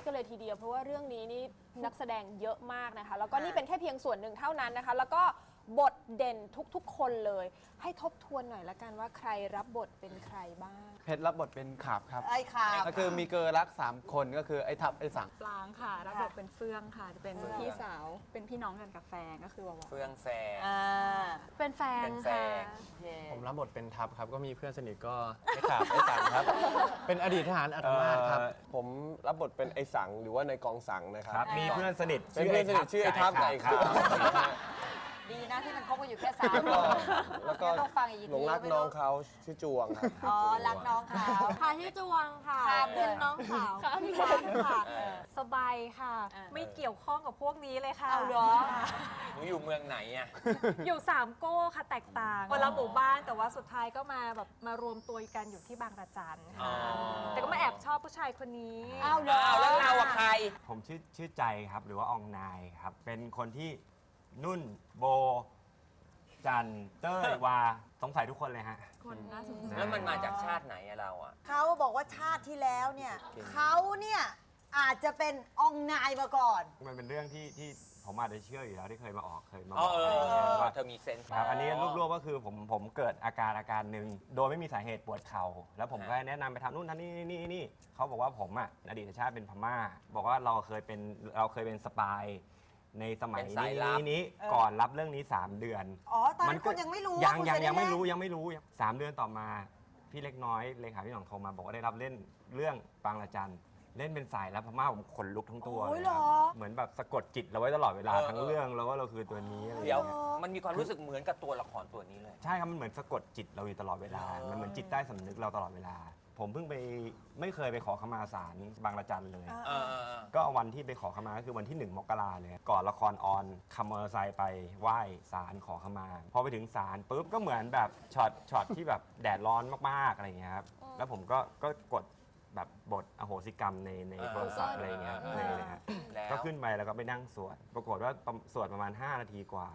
ดกันเลยทีเดียว เพราะว่าเรื่องนี้นี่นักแสดงเยอะมากนะคะ แล้วก็นี่เป็นแค่เพียงส่วนหนึ่งเท่านั้นนะคะ แล้วก็ บทเด่นทุกๆ คนเลย ให้ทบทวนหน่อยละกันว่าใครรับบทเป็นใครบ้าง เพชรรับบทเป็นขาบครับ ไอ้ข่าวก็คือมีเกอร์รักสามคนก็คือไอ้ทับไอ้สัง ปลางค่ะรับบทเป็นเฟื่องค่ะ จะเป็นพี่สาวเป็นพี่น้องกันกับแฟนก็คือวาวาเฟื่องแฟร์อ่าเป็นแฟนเป็นแฟค่ะนโอเคผมรับบทเป็นทับครับ ก็มีเพื่อนสนิทก็ไอ้ขาบไอ้สังครับ เป็นอดีตทหารอัตมาศครับ เอ่อผมรับบทเป็นไอ้สังหรือว่าในกองสังนะคครัรับ มีเพื่อนสนิทเป็นเพื่อนสนิทชื่อไอ้ทับกับไอ้ขาว ดีนะที่มันคบกันอยู่แค่สามแล้วก็แล้วก็ต้องฟังอีกทีหลงรักน้องเขาชื่อจวงครับอ๋อรักน้องเขา ค่ะที่จวงค่ะข้ามเลยเป็นน้องสาวข้ามพี่เลยรักค่ะเออสบายค่ะ อ่า ไม่เกี่ยวข้องกับพวกนี้เลยค่ะเอาเหรอ หนูอยู่เมืองไหนอะ อยู่สามโก้ค่ะแตกต่างคนละหมู่บ้านแต่ว่าสุดท้ายก็มาแบบมารวมตัวกันอยู่ที่บางระจันค่ะอ๋อแต่ก็มาแอบชอบผู้ชายคนนี้ เอาเหรอ อ้าวแล้วเราอะใคร ผมชื่อชื่อใจครับหรือว่าอองนายครับ เป็นคนที่ นุ่น โบ จัน เต้ย วา สงสัยทุกคนเลยฮะ คนน่าสงสารแล้วมันมาจากชาติไหนอะเราอะ เขาบอกว่าชาติที่แล้วเนี่ยเขาเนี่ยอาจจะเป็นอองนายมาก่อน มันเป็นเรื่องที่ที่ผมอาจจะเชื่ออยู่แล้วที่เคยมาออกเคยมาอ๋อเออว่าเธอมีเซนส์ครับอันนี้รวบๆก็คือผมผมเกิดอาการอาการหนึ่งโดยไม่มีสาเหตุปวดเข่าแล้วผมก็ให้แนะนำไปทำนู่นทำนี่นี่นี่เขาบอกว่าผมอะอดีตชาติเป็นพม่า บอกว่าเราเคยเป็นเราเคยเป็นสปาย ในสมัยเป็นสายนี้ลับ นี้เออ ก่อนรับเรื่องนี้ 3 เดือน อ๋อ ตอนนั้นก็คุณยังไม่รู้ยังว่าคุณยังจะด้ยังไม่เล่นรู้ยังไม่รู้สามเดือนต่อมา พี่เล็กน้อยเลขาพี่หน่องโทรมาบอกว่าได้รับเล่นเรื่องบางระจัน เล่นเป็นสายลับพม่าผมขนลุกทั้งตัวโอ้ยเลยเหรคอรับเหมือนแบบสะกดจิตเราไว้ตลอดเวลาเออ ทั้งเรื่องแล้วว่าเราคือตัวนี้อะไรอย่างเดี๋ยวเงี้ยมันมีความรู้สึกเหมือนกับตัวละครตัวนี้เลย ใช่ครับ มันเหมือนสะกดจิตเราอยู่ตลอดเวลา มันเหมือนจิตใต้สำนึกเราตลอดเวลา ผมเพิ่งไปไม่เคยไปขอขมาศาลบางระจันเลยอ่าเออเออเออ ก็วันที่ไปขอขมาก็คือวันที่ 1 มกราเลยก่อนละครออนขับมอเตอร์ไซค์ไปไหว้ศาลขอขมา พอไปถึงศาลปุ๊บก็เหมือนแบบช็อตช็อตที่แบบแดดร้อนมากๆอะไรอย่างเงี้ยครับแล้วผมก็ก็กด แบบบทอโหสิกรรมในในเออโทรศัพท์อะไรอย่างเงี้ยเออในเลยฮะแล้ว ก็ขึ้นไปแล้วก็ไปนั่งสวด ปรากฏว่าประสวดประมาณ 5 นาทีกว่า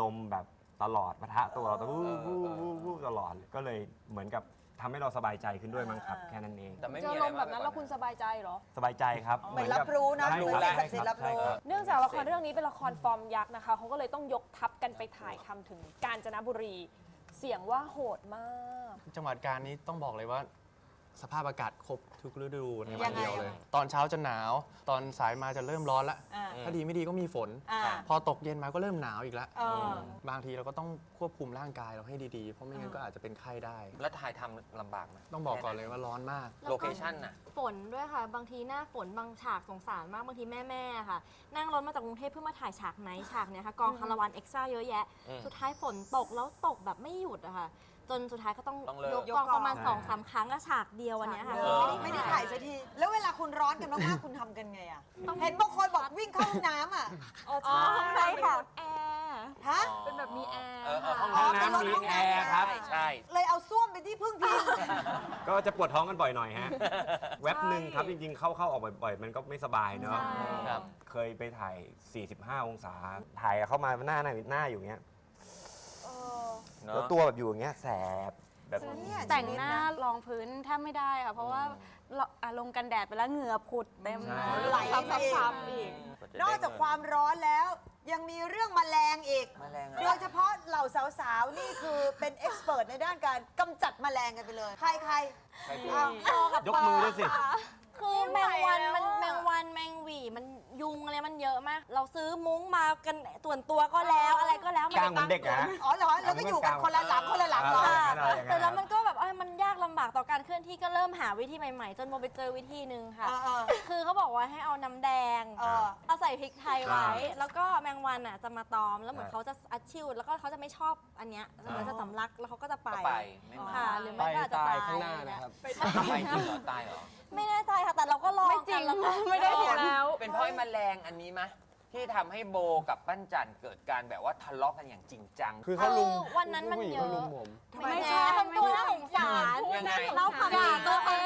ลมแบบตลอดปะทะตัวเราตวูบวูบวูบวูบตลอดก็เลยเหมือนกับทำให้เราสบายใจขึ้นด้วยมั้งครับ แค่นั้นเอง แต่ไม่เจมีออะไรลมแบบนั้นมาแล้วกกาคุณสบายใจเหรอ สบายใจครับเหมือนกัรับรู้นะใช่เหมือนคสิ่งศักดิ์สิทธิ์รับรู้ ใช่คเนื่องจากละครเรื่องนี้เป็นละครฟอร์มยักษ์นะคะเขาก็เลยต้องยกทัพกันไปถ่ายทำถึงกาญจนบุรี เสียงว่าโหดมาก จังหวัดการนี้ต้องบอกเลยว่า สภาพอากาศครบทุกฤดูในยัวันงไงเดียวเลยตอนเช้าจะหนาว ตอนสายมาจะเริ่มร้อนละอ่า ถ้าดีไม่ดีก็มีฝน อ่า พอตกเย็นมาก็เริ่มหนาวอีกแล้วเออ บางทีเราก็ต้องควบคุมร่างกายเราให้ดีๆ เพราะไม่งั้นก็อาจจะเป็นไข้ได้ แล้วถ่ายทำลำบากไหมต้องบอกก่อนเลยว่าร้อนมากโลเคชั่นน่ะ ฝนด้วยค่ะ บางทีหน้าฝนบางฉากสงสารมากบางทีแม่ๆค่ะ นั่งรถมาจากกรุงเทพเพื่อมาถ่ายฉากไหนฉากเนี้ยค่ะกองคาราวานเอ็กซ์ตร้าเยอะแยะ อืม สุดท้ายฝนตกแล้วตกแบบไม่หยุดอะค่ะ จนสุดท้ายก็ต้องต้องเลิก ยกกองประมาณสองสามครั้งก็ฉากเดียวอันเนี้ยค่ะเออไม่ได้ถ่ายสักที แล้วเวลาคุณร้อนกันมากๆ คุณทำกันไงอะ เห็นบางคนบอกวิ่งเข้าห้องน้ำอะ อ๋อใช่ค่ะแอร์ ฮะ เป็นแบบมีแอร์ เออเออห้องอ๋อน้ำเป็นรถห้องน้ำใช่ใช่ เลยเอาส้วมเป็นที่พึ่งพิง ก็จะปวดท้องกันบ่อยหน่อยฮะ แว็บหนึ่งครับจริงๆ เข้าเข้าออกบ่อยๆ มันก็ไม่สบายเนาะใช่ ครับ เคยไปถ่าย 45 องศา ถ่ายเข้ามาหน้าหน้าหน้าอยู่เงี้ย เนอะแล้วตัวแบบอยู่อย่างเงี้ยแสบแบบเนี่ยแต่งหน้ารองพื้นแทบไม่ได้ค่ะ เพราะว่าเราอะลงกันแดดไปแล้วเหงื่อผุดเต็มใช่ไหลซ้มาอีกำๆๆอีก นอกจากความร้อนแล้ว ยังมีเรื่องแมลงอีก แมลงอะโดยเฉพาะเหล่าสาวๆ นี่คือเป็นเอ็กซ์เพรสในด้านการกำจัดแมลงกันไปเลย ใครใครใครคืออ้าวปอกับยกมือด้วยสิคื ซื้อมุ้งมากันส่วนตัวก็แล้วอะไรก็แล้วกลางเหมือนเด็กอะฮะ อ๋อเหรอแล้วก็อยู่กันคนละหลังคนละหลังเหรออ่าค่ะแต่แล้วมันก็แบบเอ้ยมันยากลำบากต่อการเคลื่อนที่ก็เริ่มหาวิธีใหม่ๆ จนโมไปเจอวิธีหนึ่งค่ะ เออเออคือเขาบอกว่าให้เอาน้ำแดง เออ เอาใส่พริกไทยไว้ อ่าแล้วก็แมงวันอะจะมาตอม แล้วเหมือนใช่เขาจะอัดชิว แล้วก็เขาจะไม่ชอบอันเนี้ยเหมือนจะสำลักแล้วเขาก็จะไปก็ไปไม่มา ค่ะ หรือไม่ก็อาจจะตาตายยข้างหน้านะครับ ทำไมจริงเหรอตายเหรอ ไม่แน่ใจค่ะ แต่เราก็ลองไม่จริกังนแล้วก็ ไม่ได้ผลแล้ว เป็นเพราะไอ้แมลงอันนี้ไหม ที่ทำให้โบกับปั้นจันเกิดการแบบว่าทะเลาะกันอย่างจริงจัง คือเอเขาลุมอวันนั้นมันผู้หญิงเยเขาลุอะมผมทไม่แหใช่มทำตัวน่าสงสารยังไง เราความจริงตัวเองเลยคือวั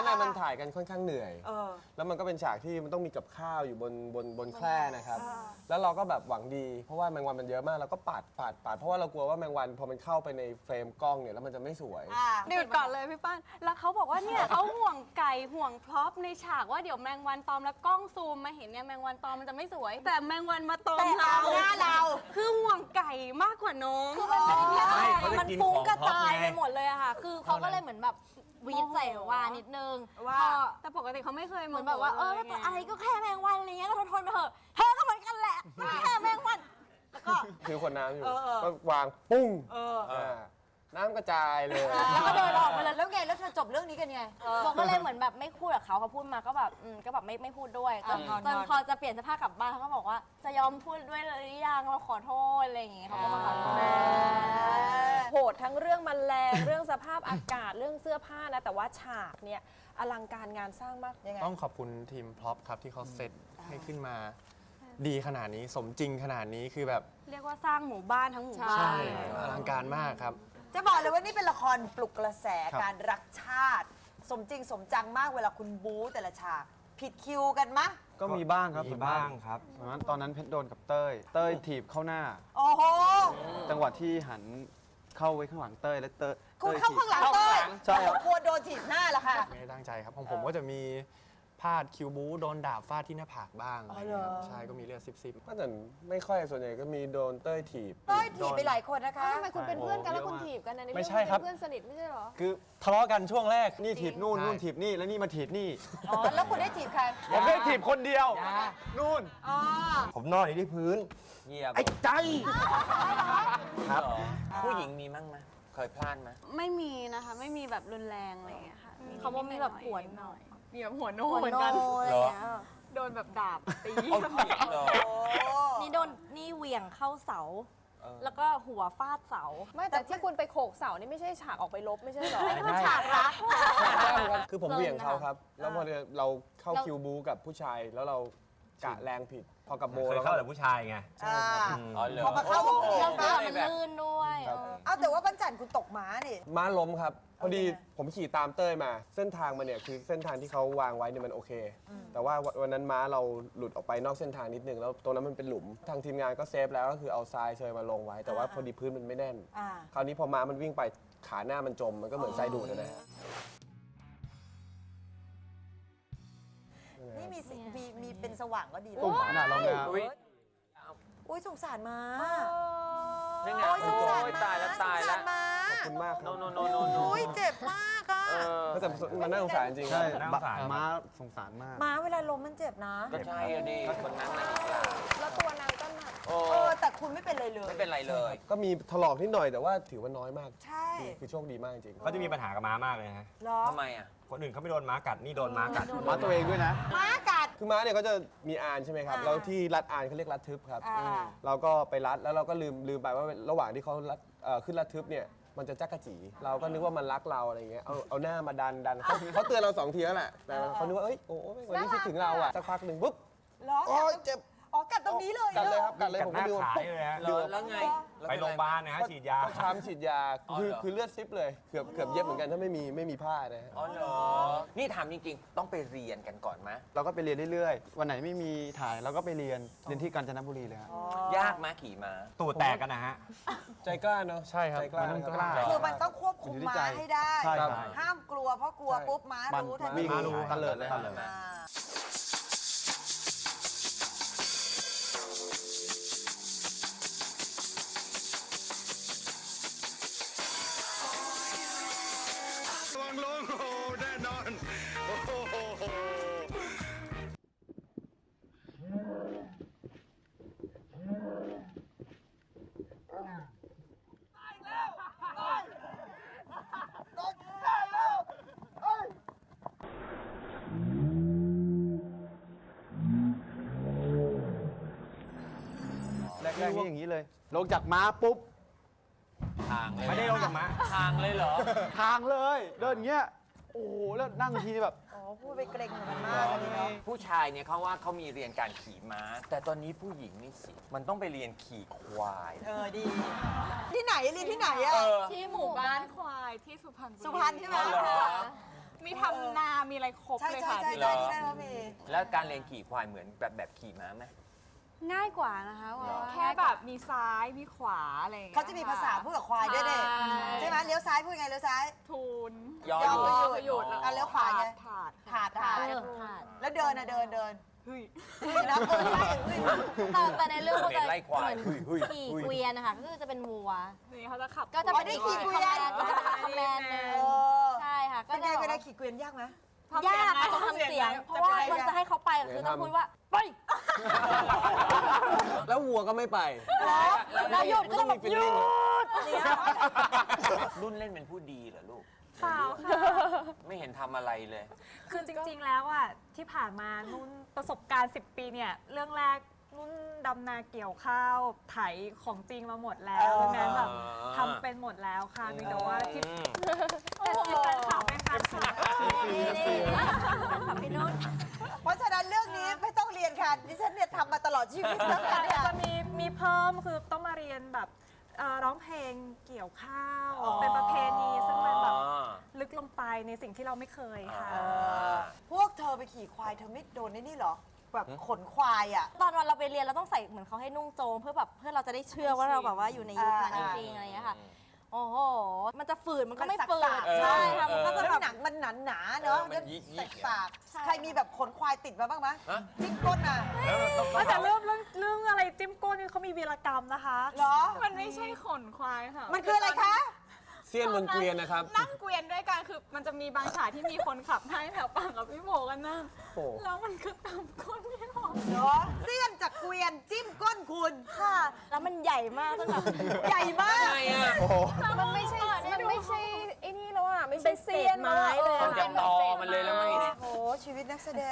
นนั้นน่ะมันถ่ายกันค่อนข้างเหนื่อย เออ แล้วมันก็เป็นฉากที่มันต้องมีกับข้าวอยู่บนบนบนแคร่นะครับ แล้วเราก็แบบหวังดี เพราะว่าแมงวันมันเยอะมากเราก็ปาดปาดปาดเพราะว่าเรากลัวว่าแมงวันพอมันเข้าไปในเฟรมกล้องเนี่ยแล้วมันจะไม่สวย อ่าหยุดก่อนเลยพี่ป้านแล้วเขาบอกว่าเนี่ยเขาห่วงไก่ห่วงพร็อพในฉากว่าเดี๋ยวแมงวันตอมแล้วกล้องซูมมาเห็นเนี่ยแมงวันตอมมันจะไม่สวย แต่แมงวันมาตอมแต่เราเอาหน้าเรา คือห่วงไก่มากกว่าน้องไม่เขาจะมันกินฟุ้งของกระท็อปจายไง ไปหมดเลยอะค่ะ คือเขาก็เลยเหมือนแบบวีดใส่วานิดนึงว่าพอแต่ปกติเขาไม่เคยเหมือนแบบว่าเออตัวอะไรก็แค่แมงวันอะไรเงี้ยก็ทนๆไปเถอะเธอก็เหมือนกันแหละก็แค่แมงวันแล้วก็ถือขวดน้ำอยู่เออเออก็วางปุ้งเอออ่า น้ำกระจายเลย แล้วก็เดินออกไปเลยแล้วไงแล้วเธอจบเรื่องนี้กันไงบอกก็เลยเหมือนแบบไม่พูดกับเขาเขาพูดมาก็แบบอืมก็แบบไม่ไม่พูดด้วยจนอ่าจนพอจะเปลี่ยนเสื้อผ้ากลับบ้านเขาก็บอกว่าจะยอมพูดด้วยเลยหรือยังเราขอโทษอะไรอย่างเงี้ยเขาก็มาขอโทษ โหดทั้งเรื่องแมันแรงเรื่องสภาพอากาศเรื่องเสื้อผ้านะ แต่ว่าฉากเนี่ยอลังการงานสร้างมากยังไง ต้องขอบคุณทีมพร็อพครับที่เขาเซตให้ขึ้นมา ดีขนาดนี้สมจริงขนาดนี้คือแบบเรียกว่าสร้างหมู่บ้านทั้งหมู่บ้านใช่อลังการมากครับ จะบอกเลยว่านี่เป็นละครปลุกกระแสครับการรักชาติ สมจริงสมจังมากเวลาคุณบู๊แต่ละฉากผิดคิวกันมะก็มีบ้างครับมีส่วนมกบ้างครับ ส่วนมากตอนนั้นเพชรโดนกับเต้ย เต้ยถีบเข้าหน้า โอ้โหจังหวะที่หันเข้าไว้ข้างหลังเต้ยและเต้ยคุณต้ยเข้าถีบข้างหลังเต้ยใช่ครับกลัวโดนถีบหน้าเหรอคะไม่ได้ตั้งใจครับของผมก็จะมี พาดคิวบูโดนดาบฟาดที่หน้าผากบ้างอะไรเงี้ยครับใช่ก็มีเลือดซิบๆ ก็แต่ไม่ค่อยส่วนใหญ่ก็มีโดนเต้ยถีบ เต้ยถีบไปหลายคนนะคะ ทำไมคุณเป็นเพื่อนกันแล้วคุณถีบกันนะในไม่เรื่องใช่ครับ เป็นเพื่อนสนิทไม่ใช่เหรอ คือทะเลาะกันช่วงแรกนี่ถีบนู่นใช่ นู่นถีบนี่แล้วนี่มาถีบนี่อ๋อ แล้วคุณได้ถีบใคร ผมได้ถีบคนเดียวนู่น อ๋อ ผมนอนอยู่ที่พื้นเหยียบไอ้ใจ ครับ ผู้หญิงมีมั้งไหมเคยพลาดไหม ไม่มีนะคะ ไม่มีแบบรุนแรงอะไรอย่างเงี้ยค่ะเขาบอกมีแบบปวดหน่อย มีแบบหัวโนหัวเหมือนโนกัน อะไรอย่างเงี้ยโดนแบบดาบตีเอาจริงเหรอนี่โดนนี่เหวี่ยงเข้าเสา เออ แล้วก็หัวฟาดเสา ไม่แต่ที่คุณไปโขกเสานี่ไม่ใช่ฉากออกไปลบไม่ใช่เหรอฉากรักคือผมเพลินเหวี่ยงเขานะคะครับ แล้วพอเราเข้าเราคิวบูกับผู้ชายแล้วเรา กะแรงผิด พอกับโบเคยเราเข้าก็ แต่ผู้ชายไง อ่าอ๋อเหรอ พอมาเข้ากับผู้หญิงแล้วเสื้อเลมันยแบบลื่นด้วยครับ เออ เอาแต่ว่าบันจันทร์คุณตกม้านี่ ม้าล้มครับ พอดีเอาไงผมขี่ตามเต้ยมา เส้นทางมันเนี่ยคือเส้นทางที่เขาวางไว้เนี่ยมันโอเค แต่ว่าวันนั้นม้าเราหลุดออกไปนอกเส้นทางนิดนึงแล้วตรงนั้นมันเป็นหลุม ทางทีมงานก็เซฟแล้วก็คือเอาทรายเชยมาลงไว้ แต่ว่าพอดีพื้นมันไม่แน่น อ่า คราวนี้พอม้ามันวิ่งไปขาหน้ามันจมมันก็เหมือนทรายดูดนะฮะ นี่มีสิมีมีเป็นสว่างก็ดีตุ่มขนาดเราเลยครับอุ๊ย อุ้ยสงสารม้านี่ไงโอ้ยสงสารโอ้ยม้าตายแล้วตายสงแล้สาวรม้าขอบคุณมากคโนรับโนโนโนโนโอ้ยเจ็บมากอะเออแต่มันน่าสงสารจริงๆใช่น่าสงสาร ม้าสงสารมาก ม้าเวลาล้มมันเจ็บนะ ก็ใช่อะดิคนนั้นน่ะอีกล่ะแล้วตัวนางก็ หนักโอ้เออแต่คุณไม่เป็นไรเลย ไม่เป็นไรเลย ก็มีถลอกนิดหน่อยแต่ว่าถือว่าน้อยมากใช่ คือคือโชคดีมากจริงเขาจะมีปัญหากับม้ามากเลยนะเหรอทำไมอะ คนอื่นเขาไม่โดนม้ากัดนี่โดนม้ากัดม้าตัวเองด้วยนะ ม้ากัด คือม้าเนี่ยก็จะมีอานใช่ไหมครับ อ่าแล้วที่รัดอานเขาเรียกรัดทึบครับ อ่า เราก็ไปรัดแล้วเราก็ลืมลืมไปว่าระหว่างที่เขารัดเอ่อขึ้นรัดทึบเนี่ยมันจะจักกะจี เราก็นึกว่ามันรักเราอะไรเงี้ยเอาเอาหน้ามาดันดันเขาเขาเตือนเราสองทีแล้วแหละแต่เขานึกว่าเอ้ยโอ้ยวันนี้คิดถึงเราอะสักพักหนึ่งปุ๊บเหรอโอ้ยเจ็บ อ๋อกัดตรงนี้เลยกัดเลยหครอรับกัดเลยกัดผมหก็น้าดูขาปุ๊บเลยฮะเหรอแล้วไงแล้วไปเป็นโรงพยาบาลนะฮะฉีดยาก็ช้ำฉีดยาอ๋อคือเหรอคือเลือดซิปเลยเกือบเกือบเย็บเหมือนกันถ้าไม่มีไม่มีผ้านะฮะอ๋อเหรอนี่ถามจริงๆ ต้องไปเรียนกันก่อนไหมเราก็ไปเรียนเรื่อยๆ วันไหนไม่มีถ่ายเราก็ไปเรียนเรียนที่กาญจนบุรีเลยครับยากไหมขี่ม้าตูดแตกกันนะฮะใจกล้าเนาะใช่ครับใจกล้ามันต้องนะคกรับล้าคือมันต้องควบคุมอยู่ที่ม้าใจให้ได้ใช่ครับห้ามกลัวเพราะกลัวใช่ปุ๊บม้ามันรู้ทันวิ่ทีงม้ารู้ตะเลิดเลย อ่าแรกๆนี่อย่างนี้เลย ลงจากม้าปุ๊บทางเลยไม่ได้ลงจากม้าทางเลยเหรอ ทางเลย เดินอย่างเงี้ยโโอ้โหแล้วนั่งทีนี่แบบ อ๋อพูดไปเกรงกับมันมากเลยเนาะผู้ชายเนี่ยเขาว่าเขามีเรียนการขี่ม้า แต่ตอนนี้ผู้หญิงนี่สิ มันต้องไปเรียนขี่ควายเออดี ที่ไหนเรียนที่ไหนอะเออ ที่หมู่บ้านควายที่สุพรรณบุรีสุพรรณใช่ไหมอ๋อเหรอ มีทำนา มีอะไรครบใช่เลยใช่ค่ะ ใช่เหรใช่อที่นั่นก็มีแล้วการเรียนขี่ควายเหมือนแบบแบบขี่ม้าไหม ง่ายกว่านะคะว่าเหรอแค่แบบมีซ้ายมีขวาอะไรอย่างเงี้ยเขาจะมีภาษาพูดกับควายด้วยเด็ใช่ใช่ไหมเลี้ยวซ้ายพูดไงเลี้ยวซ้าย ทูนยออหยุดไปหยุดอ๋ออะเลี้ยวขวาไง ถาดถาดถาดเออค่ะแล้วเดินอะเดินเดินเฮ้ยเฮ้ยนะเออใช่เฮ้ยแต่แต่ในเรื่องก็เหมืจะอนไล่ควาย เหมือนเฮ้ยเฮ้ยขี่เฮ้ยเกวียนนะคะก็คือจะเป็นวัว นี่เขาจะขับก็จะอ๋อเป็นได้อีกขี่เกวียนคอมแมนด์ก็จะเป็นคอมแมนด์หนึ่งเออใช่ค่ะ ก็เป็นไงจะเวลาขี่เกวียนยากไหม ยากค่ะต้องทำเสียง เพราะว่ามันจะให้เขาไปคือต้องพูดว่าไป แล้ววัวก็ไม่ไปเราหยุดก็ต้องแบบมันหต้ยุองมี feeling ดรุ่นเล่นเป็นผู้ดีเหรอลูก เปล่าค่ะ ไม่เห็นทำอะไรเลย คือจริงๆแล้วอะที่ผ่านมานุ่นประสบการณ์ 10 ปีเนี่ย เรื่องแรก นุ่นดำนาเกี่ยวข้าวไถของจริงมาหมดแล้วเออดังนั้นแบบทำเป็นหมดแล้วค่ะเพียงแต่ว่าที่อืมแต่ที่แฟนคลับไหมคะค่ะนี่นี่ขับพี่นุ่นเพราะฉะนั้นเรื่องนี้ไม่ต้องเรียนค่ะดิฉันเนี่ยทำมาตลอดชีวิตแล้วค่ะเนี่ยจะมีมีเพิ่มคือต้องมาเรียนแบบเอ่อร้องเพลงเกี่ยวข้าวอ๋อเป็นประเพณีซึ่งมันแบบลึกลงไปในสิ่งที่เราไม่เคยค่ะ พวกเธอไปขี่ควายเธอไม่โดนไอ้นี่เหรอ แบบขนควายอะ ตอนวันเราไปเรียนเราต้องใส่เหมือนเขาให้นุ่งโจงเพื่อแบบเพื่อเราจะได้เชื่อว่าเราแบบว่าอยู่ในยุคนั้นจอ่า ริงๆอะไรอย่างเงี้ยค่ะ โอ้โห มันจะฝืนมันก็ไม่มันฝืสันกๆ ใช่ค่ะมันก็จะแล้วแบบ หนังมันหนาหนาๆเนอะเออมันยิกๆ แสกสากใช่ ใครมีแบบขนควายติดมาบ้างไหมฮะจิ้มก้นอะแต่เรื่องเรื่องเรื่องอะไรจิ้มก้นนี่เขามีวีรกรรมนะคะ เหรอ มันไม่ใช่ขนควายค่ะมันคืออะไรคะ เซียนบนเกวียนนะครับ นั่งเกวียนด้วยกันคือมันจะมีบางฉากที่มีคนขับให้แถวปังกับพี่โมกันนั่งโอ้ แล้วมันคือตามก้นพี่หมอเหรอเสี้ยนจากเกวียนจิ้มก้นคุณค่ะ แล้วมันใหญ่มากตั้งแต่ใหญ่มากไงอะมันไม่ใช่ มันไม่ใช่ไอ้นี่แล้วอะ ไม่ใช่เซียนเป็นเศษไม้เลยออมันจะตอมันเลยแล้วมั้งโอ้ชีวิตนักแสดง